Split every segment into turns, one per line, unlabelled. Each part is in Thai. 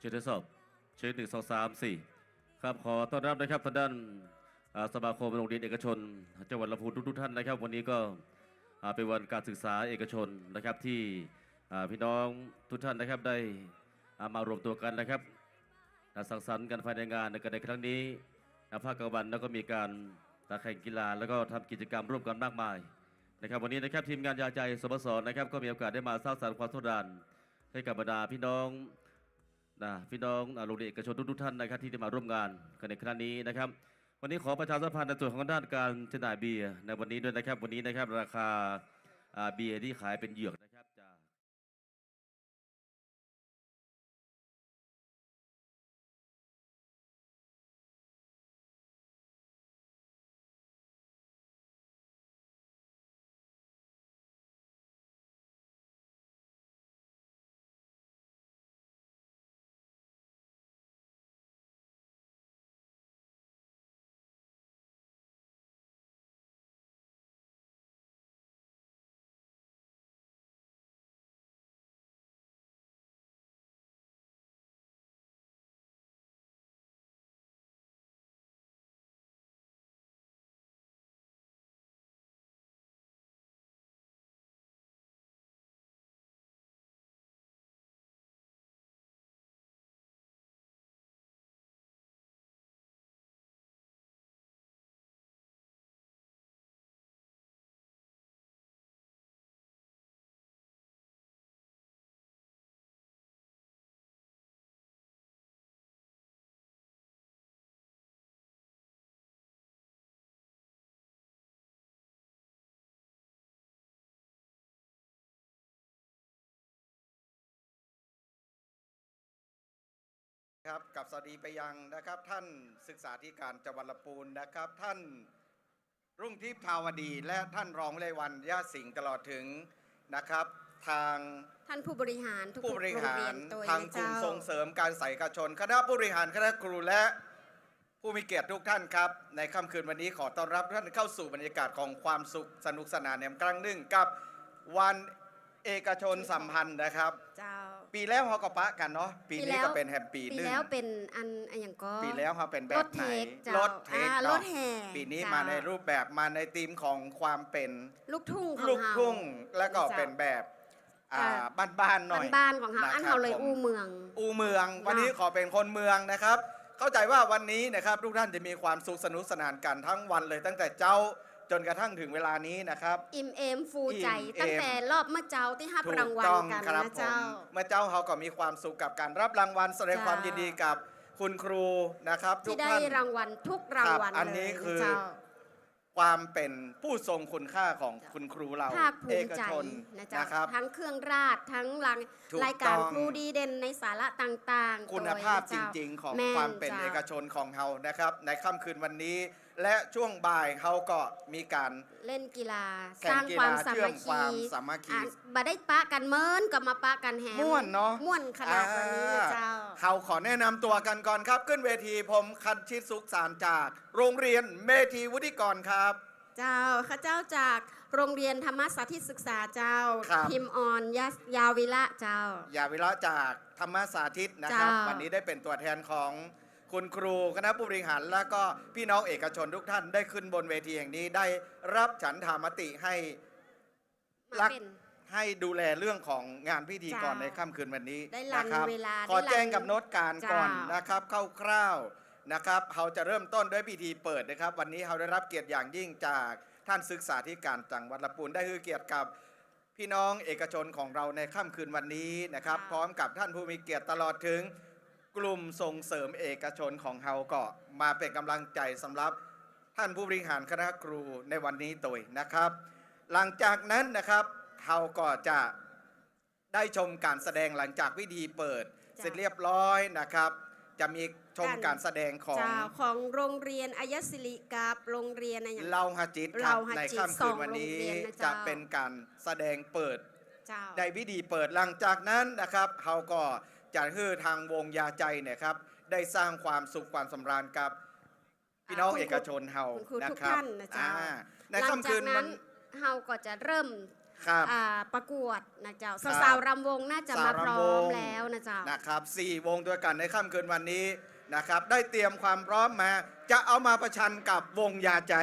เชิญทดสอบเชิญหนึ่งสองสามสี่ครับขอต้อนรับนะครับทางด้านสมาคมโรงเรียนเอกชนจังหวัดลำพูนทุกๆท่านนะครับ วันนี้ก็เป็นวันการศึกษาเอกชนนะครับที่พี่น้องทุกท่านนะครับได้อ่ามารวมตัวกันนะครับสังสรรค์กันภายในงานในการในครั้งนี้ภาคกลางวันแล้วก็มีการแข่งกีฬาแล้วก็ทำกิจกรรมร่วมกันมากมายนะครับวันนี้นะครับทีมงานยาใจสมสรนะครับก็มีโอกาสได้มาสร้างสรรค์ความสดานให้กับบรรดาพี่น้อง นะพี่น้องอ่าโรงเรียนเอกชนทุกท่านนะครับที่ได้มาร่วมงานกันในครั้งนี้นะครับ วันนี้ขอประชาสัมพันธ์ในส่วนของด้านการจำหน่ายเบียร์ในวันนี้ด้วยนะครับ วันนี้นะครับราคาอ่าเบียร์ที่ขายเป็นเหยือก นะครับจะ
ครับกับสวัสดีไปยังนะครับ ท่านศึกษาธิการจังหวัดลำพูนนะครับ ท่านรุ่งทิพย์ทาวดี และท่านรองเลวันย่าสิงห์ตลอดถึงนะครับ ทาง
ท่านผู้บริหารทุกๆ
ผู้บริ
โรง
หา
เรีย
ร
นโดย
ทางกลุ่ม
เจ้า
ส่งเสริมการใส่กระชน คณะผู้บริหารคณะครูและผู้มีเกียรติทุกท่านครับ ในค่ำคืนวันนี้ขอต้อนรับท่านเข้าสู่บรรยากาศของความสุขสนุกสนานแหนมกลางหนึ่งกับวัน เอกชนสัมพันธ์นะครับ
เจ้า
ปีแล้วเขาก็ปะกันเนาะปี
ปี
นี้
แล้ว
ก็เป็นแฮมปี
ปี
หนึ่ง
แล้วเป็นอันอันอย่างก็
ปีแล้วเขาเป็นแบ
ร
บ
ถ
ไหน
เทคเจ้าร
ถเทค
อ่า
เนอะ
รถแห่
ปีนี้
เจ้
มาในรูปแบบมาในธีมของความเป็น
ลูกทุ่งของ
ลูก
เฮา
ทุ่งแล้วก็
เจ้า
เป็นแบบอ่า
อ่า
บ้านๆหน่อย
บ้านๆของเฮา
นะครับ
อันเฮาเลย
ผม
อู้เมือง
อูเมืองวันนี้ขอเป็นคนเมืองนะครับ เข้าใจว่าวันนี้นะครับทุกท่านจะมีความสุขสนุกสนานกันทั้งวันเลยตั้งแต่เจ้า จนกระทั่งถึงเวลานี้นะครับ
อิ่มเอมฟูใจ
อิ่มเอม
ตั้งแต่รอบเมื่อเจ้าที่รับ
ถู
รากงวัล
ต้อง
กัน
ครับ
นะ
ผ
เจ้า
มเมื่อเจ้าเขาก็มีความสุขกับการรับรางวัลแสดง
เจ้า
ความยินดีกับคุณครูนะครับ ทุ
ที่
ก
ได้
ท่าน
รางวัลทุกรางวัล
ครับอันนี้
เลย
คือ
เจ้า
ความเป็นผู้ทรงคุณค่าของคุณครูเรา
ภาคภู
เอ
มิ
ก
ใจ
ชน
นะเจ้า
นะครับ
ทั้งเครื่องราชทั้งราง
ถูก
รายการ
ต้อง
ครูดีเด่นในสาระต่างๆ
คุณภาพจ
โดยนะเจ้
ริง ๆ ของ
แม่
ความเป็น
จ้
เอกชนของเรานะครับ ในค่ำคืนวันนี้ และช่วงบ่ายเขาก็มีการ
เล่นกีฬา
แข่
ส
ง
ร้าง
กี
ควา
ฬาม
สา
เชื่อ
มั
ม
ค
ควา
คี
มสามัคคี
อะบ่ได้ปะกันเมินก็มาปะกันแฮม
ม่วนเนอะ
ม่วนขนาดวันนี้นะเจ้า
เขาขอแนะนำตัวกันก่อนครับ ขึ้นเวทีผมคันชิตสุขสารจาก โรงเรียนเมธีวุฒิกรครับ
เจ้าข้าเจ้าจากโรงเรียนธรรมสาธิตศึกษาเจ้า
ครับ
พิมพ์ออนยสยาวิละเจ้า
ยาวิระจากธรรมสาธิตนะครับ
เจ้า
วันนี้ได้เป็นตัวแทนของ คุณครูคณะผู้บริหาร และก็พี่น้องเอกชนทุกท่านได้ขึ้นบนเวทีแห่งนี้ได้รับฉันทามติให้
มา
รัก
เป็น
ให้ดูแลเรื่องของงานพิธีกร
เจ้า
ในค่ำคืนวันนี้
ได้รัน
นะครับ
เวลา
ขอ
ได้รัน
แจ้งกับโน้ตการก่อน
เจ้าน
นะครับคร่าวๆนะครับเขาจะเริ่มต้นด้วยพิธีเปิดนะครับ วันนี้เขาได้รับเกียรติอย่างยิ่งจากท่านศึกษาธิการจังหวัดลำพูนได้คือเกียรติกับพี่น้องเอกชนของเราในค่ำคืนวันนี้นะครับ พร้อมกับท่านผู้มีเกียรติตลอดถึง กลุ่มส่งเสริมเอกชนของเฮาก็มาเป็นกำลังใจสำหรับท่านผู้บริหารคณะครูในวันนี้ตัวยนะครับ หลังจากนั้นนะครับเฮาก็จะได้ชมการแสดงหลังจากพิธีเปิด
จ้ะ
เสร็จเรียบร้อยนะครับ จะมีชม
การ
การแสดงของ
เจ้าของโรงเรียนอายศิริกับโรงเรียนอะไรอย่าง
เล่าฮาจิตครับ
เล่าฮาจิต
ในค่ำคืนวันนี้
สองโรงเรียนนะ
จะ
เจ้า
เป็นการแสดงเปิด
เจ้า
ในพิธีเปิดหลังจากนั้นนะครับเขาก็ จะให้ทางวงยาใจเนี่ยครับได้สร้างความสุขความสำราญกับพี่น้อง
อ่าคุณครู
เอกชนเฮา
คุณครู
นะ
ทุก
ครับ
ท่านนะเจ้า
อ่าใน
หลัง
ค่ำ
จา
คื
ก
น
นั้
วันน
เฮาก็จะเริ่ม
ครับ
อ่าประกวดนะเจ้า
ครับ
สาวๆรำวงน่าจะมาพร้อ
สาวรำว
ม
ง
แล้วนะเจ้า
นะครับสี่วงด้วยกันในค่ำคืนวันนี้นะครับ ได้เตรียมความพร้อมมา จะเอามาประชันกับวงยาใจ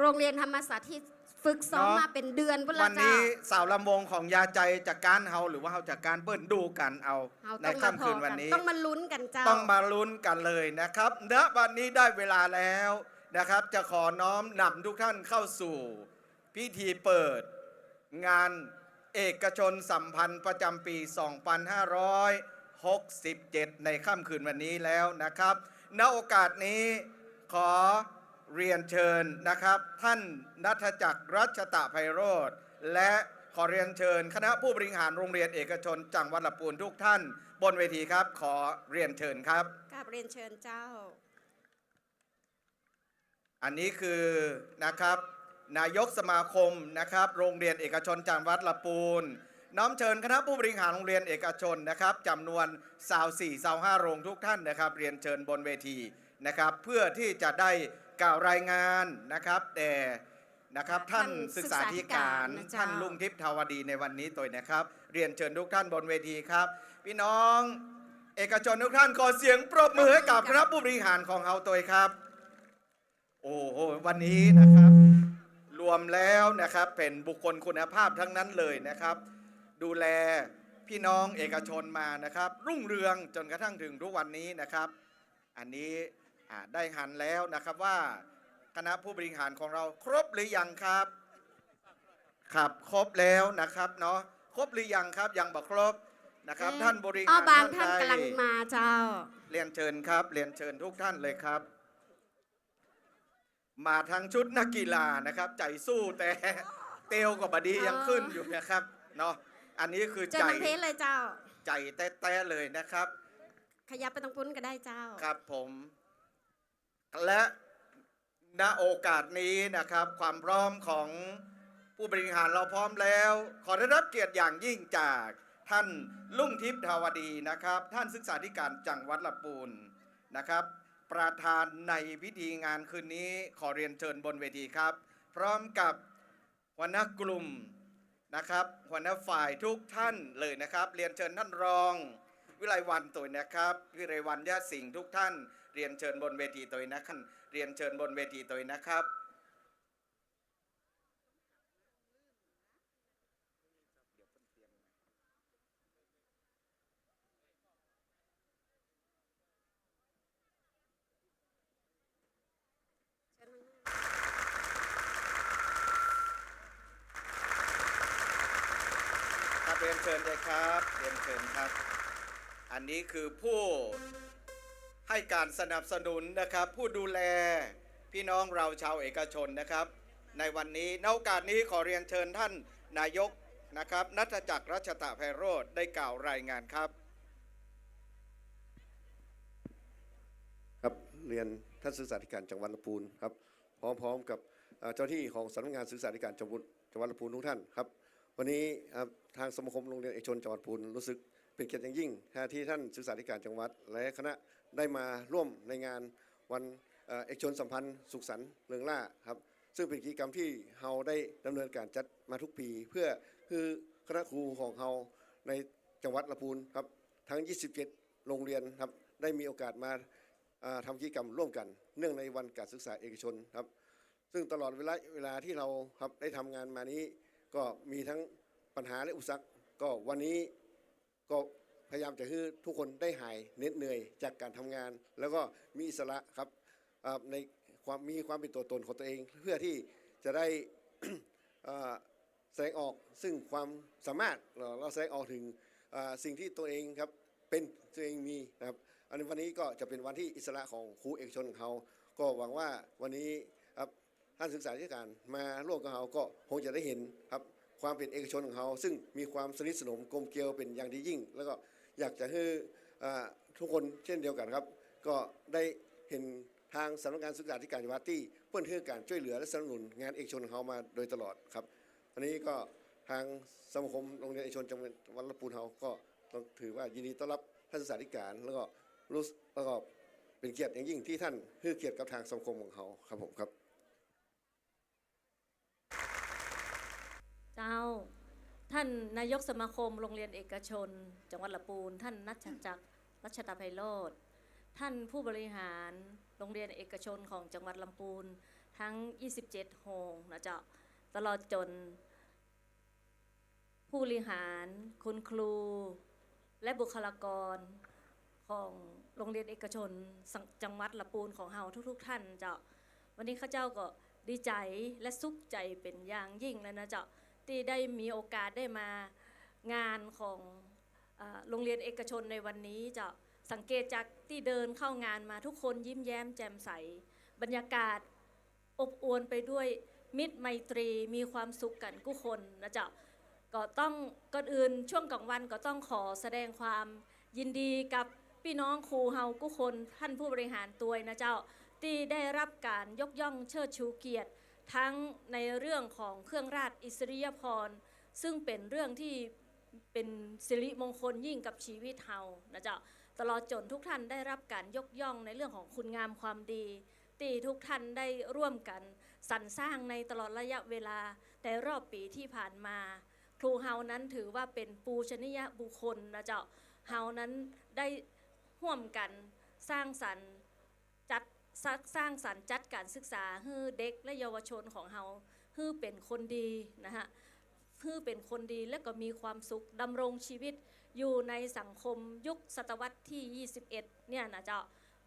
โรงเรียนธรรมศาสตร์ที่ ฝึกซ้อม
เนาะ
มาเป็นเดือนพุ่น
วั
ละ
น
เจ้า
นี้สาวลำวงของยาใจจากการเฮาหรือว่าเฮาจากการเปิ้นดูกันเอา
เอา
ใน
ต้องมา
ค่ำ
พ
คื
อน
วั
กันน
นี้
ต้องมาลุ้นกันเจ้า
ต้องมาลุ้นกันเลยนะครับณวันนี้ได้เวลาแล้วนะครับ จะขอน้อมนำทุกท่านเข้าสู่ พิธีเปิด งานเอกชนสัมพันธ์ประจำปี 2567 ในค่ำคืนวันนี้แล้วนะครับ ณโอกาสนี้ขอ เรียนเชิญนะครับ ท่านนัทจักรรัชตะไพโรธและขอเรียนเชิญ คณะผู้บริหารโรงเรียนเอกชนจังหวัดลำพูนทุกท่าน บนเวทีครับ ขอเรียนเชิญครับ
กราบเรียนเชิญเจ้า
อันนี้คือนะครับ นายกสมาคมนะครับ โรงเรียนเอกชนจังหวัดละปูนน้อมเชิญคณะผู้บริหารโรงเรียนเอกชนนะครับจำนวนสาวสี่สาวห้าโรงทุกท่านนะครับ เรียนเชิญบนเวทีนะครับ เพื่อที่จะได้กล่าวรายงานนะครับแต่นะครับท่านศึกษาธิการ
ศึกษาธิการนะจ๊ะ
ท่านลุงทิพย์ทาวดีในวันนี้ตัวนะครับ เรียนเชิญทุกท่านบนเวทีครับ พี่น้อง เอกชนทุกท่านขอเสียงปรบมือให้กับคณะผู้บริหารของเราตัวครับ โอ้โหวันนี้นะครับ รวมแล้วนะครับเป็นบุคคลคุณภาพทั้งนั้นเลยนะครับ ดูแลพี่น้องเอกชนมานะครับ รุ่งเรืองจนกระทั่งถึงทุกวันนี้นะครับ อันนี้อ่า ได้หันแล้วนะครับว่าคณะผู้บริหารของเราครบหรือยังครับครับครบแล้วนะครับเนาะครบหรือยังครับยังบอกครบนะครับ ท่านบริหาร
อ้อบางท่าน
ใด
กำลังมาเจ้า
เรียนเชิญครับเรียนเชิญทุกท่านเลยครับ มาทั้งชุดนักกีฬานะครับ ใจสู้แต่เตลกับบดียังขึ้นอยู่นะครับเนาะอันนี้คือ
เจอ
ใจ
น้องเพชรเลยเจ้า
ใจแต้ๆเลยนะครับ
ขยับไปตรงพุ้นก็ได้เจ้า
ครับผม และณโอกาสนี้นะครับ ความพร้อมของผู้บริหารเราพร้อมแล้ว ขอได้รับเกียรติอย่างยิ่งจากท่านลุงทิพย์ทาวดีนะครับ ท่านศึกษาธิการจังหวัดลำปูนนะครับ ประธานในพิธีงานคืนนี้ขอเรียนเชิญบนเวทีครับ พร้อมกับหัวหน้ากลุ่มนะครับหัวหน้าฝ่ายทุกท่านเลยนะครับ เรียนเชิญท่านรอง วิไลวันตัวนะครับ วิไลวันญาสิงห์ทุกท่าน เรียนเชิญบนเวทีตัวนะครับเรียนเชิญบนเวทีตัวนะครับครับเรียนเชิญเลยครับ เรียนเชิญครับ อันนี้คือผู้ ให้การสนับสนุนนะครับ ผู้ดูแลพี่น้องเราชาวเอกชนนะครับ ในวันนี้ในโอกาสนี้ขอเรียนเชิญท่านนายกนะครับนัทจักรรัชตะไพโรธได้กล่าวรายงานครับ
ครับเรียนท่านศึกษาธิการจังหวัดลำพูนครับพร้อมๆกับเจ้าหน้าที่ของสำนักงานศึกษาธิการจังหวัดจังหวัดลำพูนทุกท่านครับ วันนี้ทางสมาคมโรงเรียนเอกชนจังหวัดลำพูนรู้สึกเป็นเกียรติอย่างยิ่งที่ท่านศึกษาธิการจังหวัดและคณะ ได้มาร่วมในงานวันเอกชนสัมพันธ์สุขสันต์เรืองล่าครับซึ่งเป็นกิจกรรมที่เราได้ดำเนินการจัดมาทุกปี เพื่อคือคณะครูของเราในจังหวัดลำพูนครับทั้ง 27 โรงเรียนครับได้มีโอกาสมาอ่าทำกิจกรรมร่วมกัน เนื่องในวันการศึกษาเอกชนครับ ซึ่งตลอดเวลาเวลาที่เราครับได้ทำงานมานี้ ก็มีทั้งปัญหาและอุปสรรคก็วันนี้ก็ พยายามจะให้ทุกคนได้หายเหน็ดเหนื่อยจากการทำงาน แล้วก็มีอิสระครับในความมีความเป็นตัวตนของตัวเอง เพื่อที่จะได้แสดงออกซึ่งความสามารถเราแสดงออกถึงสิ่งที่ตัวเองครับเป็นตัวเองมีนะครับอันนี้วันนี้ก็จะเป็นวันที่อิสระของครูเอกชนของเขา ก็หวังว่าวันนี้ครับท่านศึกษาธิการมาร่วมกับเขาก็คงจะได้เห็นครับความเป็นเอกชนของเขา ซึ่งมีความสนิทสนมกลมเกลียวเป็นอย่างดียิ่ง แล้วก็ อยากจะให้ทุกคนเช่นเดียวกันครับ ก็ได้เห็นทางสำนักงานศึกษาธิการจังหวัดที่เพื่อนเพื่อการช่วยเหลือและสนับสนุนงานเอกชนของเขามาโดยตลอดครับ อันนี้ก็ทางสมาคมโรงเรียนเอกชนจังหวัดลำพูนเราก็ต้องถือว่ายินดีต้อนรับท่านศึกษาธิการแล้วก็รู้สึกแล้วก็เป็นเกียรติอย่างยิ่งที่ท่านให้เกียรติกับทางสังคมของเขาครับผมครับ
เจ้า ท่านนายกสมาคมโรงเรียนเอกชน จังหวัดละปูน ท่านนัชจักรรัชตาไพโรธท่านผู้บริหารโรงเรียนเอกชนของจังหวัดลำพูนทั้ง 27 โฮงนะเจ้าตลอดจน ผู้บริหารคุณครู และบุคลากรของโรงเรียนเอกชนจังหวัดละปูนของเฮาทุก ๆ ท่านเจ้าวันนี้ข้าเจ้าก็ดีใจและสุขใจเป็นอย่างยิ่งเลยนะเจ้า ที่ได้มีโอกาสได้มางานของโรงเรียนเอกชนในวันนี้จะสังเกตจากที่เดินเข้างานมาทุกคนยิ้มแย้มแจ่มใส บรรยากาศอบอวลไปด้วยมิตรไมตรีมีความสุขกันกุคนนะเจ๊ะก็ต้องก่อนอื่นช่วงกลางวันก็ต้องขอแสดงความยินดีกับพี่น้องครูเฮากุคนท่านผู้บริหารตัวนะเจ้าที่ได้รับการยกย่องเชิดชูเกียรติ ทั้งในเรื่องของเครื่องราชอิสริยภรณ์ซึ่งเป็นเรื่องที่เป็นสิริมงคลยิ่งกับชีวิตเฮานะจ๊ะตลอดจนทุกท่านได้รับการยกย่องในเรื่องของคุณงามความดีที่ทุกท่านได้ร่วมกันสรรสร้างในตลอดระยะเวลาแต่รอบปีที่ผ่านมา ครูเฮานั้นถือว่าเป็นปูชนียบุคคลนะจ๊ะเฮานั้นได้ร่วมกันสร้างสรรค์ จัดสร้างสร้างสรรค์จัดการศึกษาให้เด็กและเยาวชนของเฮาให้เป็นคนดีนะฮะให้เป็นคนดีและก็มีความสุขดำรงชีวิตอยู่ในสังคมยุคศตวรรษที่ 21 เนี่ยนะเจ้า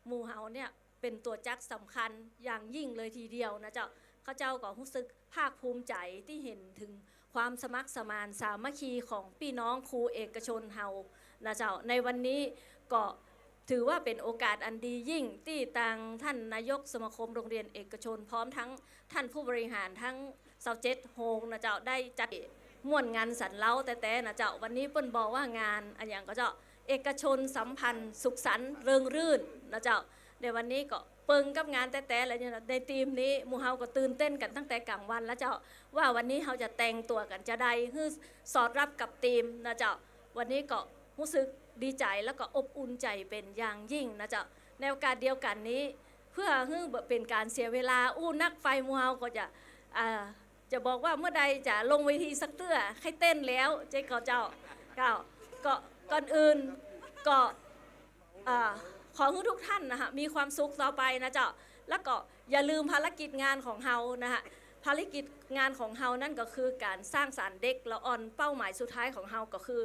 หมู่เฮาเนี่ยเป็นตัวจักสำคัญอย่างยิ่งเลยทีเดียวนะเจ้าข้าเจ้าก็รู้สึกภาคภูมิใจที่เห็นถึงความสมัครสมานสามัคคีของพี่น้องครูเอกชนเฮานะเจ้าในวันนี้ก็ ถือว่าเป็นโอกาสอันดียิ่งที่ทางท่านนายกสมาคมโรงเรียนเอกชน พร้อมทั้งท่านผู้บริหารทั้งเซาเจ็ดโฮงนะเจ้าได้จัดม่วนงานสันเล้าแต่แต่นะเจ้าวันนี้เปิ้นบอกว่างานอันอย่างก็เจ้าเอกชนสัมพันธ์ สุขสันต์เริงรื่นนะเจ้าในวันนี้ก็เปิงกับงานแต่แต่อะไรเนี่ยนะในทีมนี้มูเฮาก็ตื่นเต้นกันตั้งแต่กลางวันแล้วเจ้าว่าวันนี้เฮาจะแต่งตัวกันจะได้ฮือสอดรับกับทีมนะเจ้าวันนี้ก็รู้สึก ดีใจแล้วก็อบอุ่นใจเป็นอย่างยิ่งนะจ๊ะในโอกาสเดียวกันนี้ เพื่อให้เป็นการเสียเวลาอู้นักไฟมูเฮาก็จะจะบอกว่าเมื่อใดจะลงเวทีสักเตื้อให้เต้นแล้วเจ๊ก็เจ้าเจ้าก็ก่อนอื่นก็ขอให้ทุกท่านนะคะมีความสุขต่อไปนะเจ้าแล้วก็อย่าลืมภารกิจงานของเฮานะคะภารกิจงานของเฮานั่นก็คือการสร้างสารรค์เด็กละอ่อนเป้าหมายสุดท้ายของเฮาก็คือ